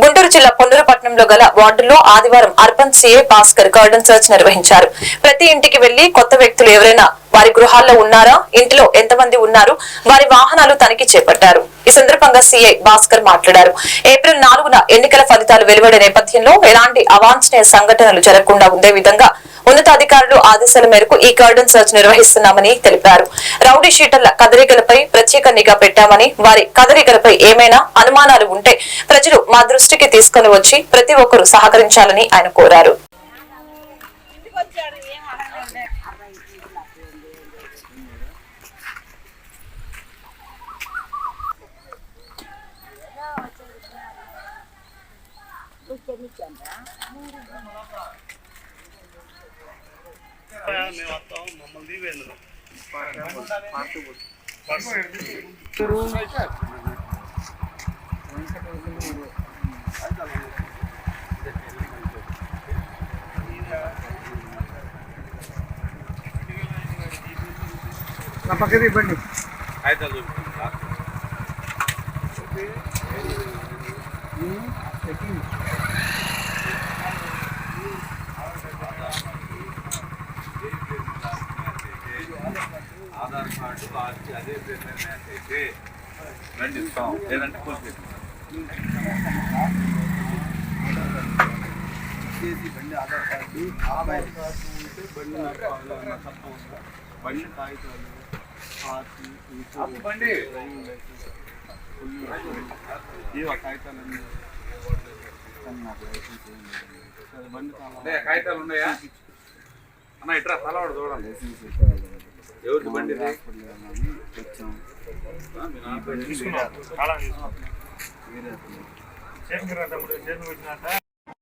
గుంటూరు జిల్లా పొన్నూరుపట్నంలో గల వార్డుల్లో ఆదివారం urban CA Bhaskar cordon search నిర్వహించారు. ప్రతి ఇంటికి వెళ్ళి కొత్త వ్యక్తులు ఎవరైనా వారి గృహాల్లో ఉన్నారా? ఇంటిలో ఎంతమంది ఉన్నారు? వారి వాహనాలు తనిఖీ చేపట్టారు. ఈ సందర్భంగా సీఐ భాస్కర్ మాట్లాడారు. ఏప్రిల్ నాలుగున ఎన్నికల ఫలితాలు వెలువడే నేపథ్యంలో ఎలాంటి అవాంఛనీయ సంఘటనలు జరగకుండా ఉండే విధంగా ఉన్నతాధికారులు ఆదేశాల మేరకు ఈ గార్డెన్ సర్చ్ నిర్వహిస్తున్నామని తెలిపారు. రౌడీ షీటర్ల కదలికలపై ప్రత్యేక నిఘా పెట్టామని వారి కదలికలపై ఏమైనా అనుమానాలు ఉంటే ప్రజలు మా దృష్టికి తీసుకుని వచ్చి ప్రతి ఒక్కరూ సహకరించాలని ఆయన కోరారు. మేము వస్తాం మమ్మల్ని నా పక్కది ఇవ్వండి. అయితే చూపిస్తా రండి ఇస్తాం లేదంటే కూర్చో చేసి బండి ఆధార్ కార్డు ఆధార్ కార్డు ఉంటే బండి నడపాలి అన్న చట్టం ఉందా బండి కాగితాలు ఆర్సీ అప్పు బండి. డ్రైవింగ్ లైసెన్స్ ఫుల్ ఏ కాగితాలన్నీ కానీ నాకు లైసెన్స్ ఏం లేదు సరే బండి లే, కాగితాలు ఉన్నాయా అన్న ఇట్రా తలవాడు చూడండి. ఎవరికి బండి వచ్చాం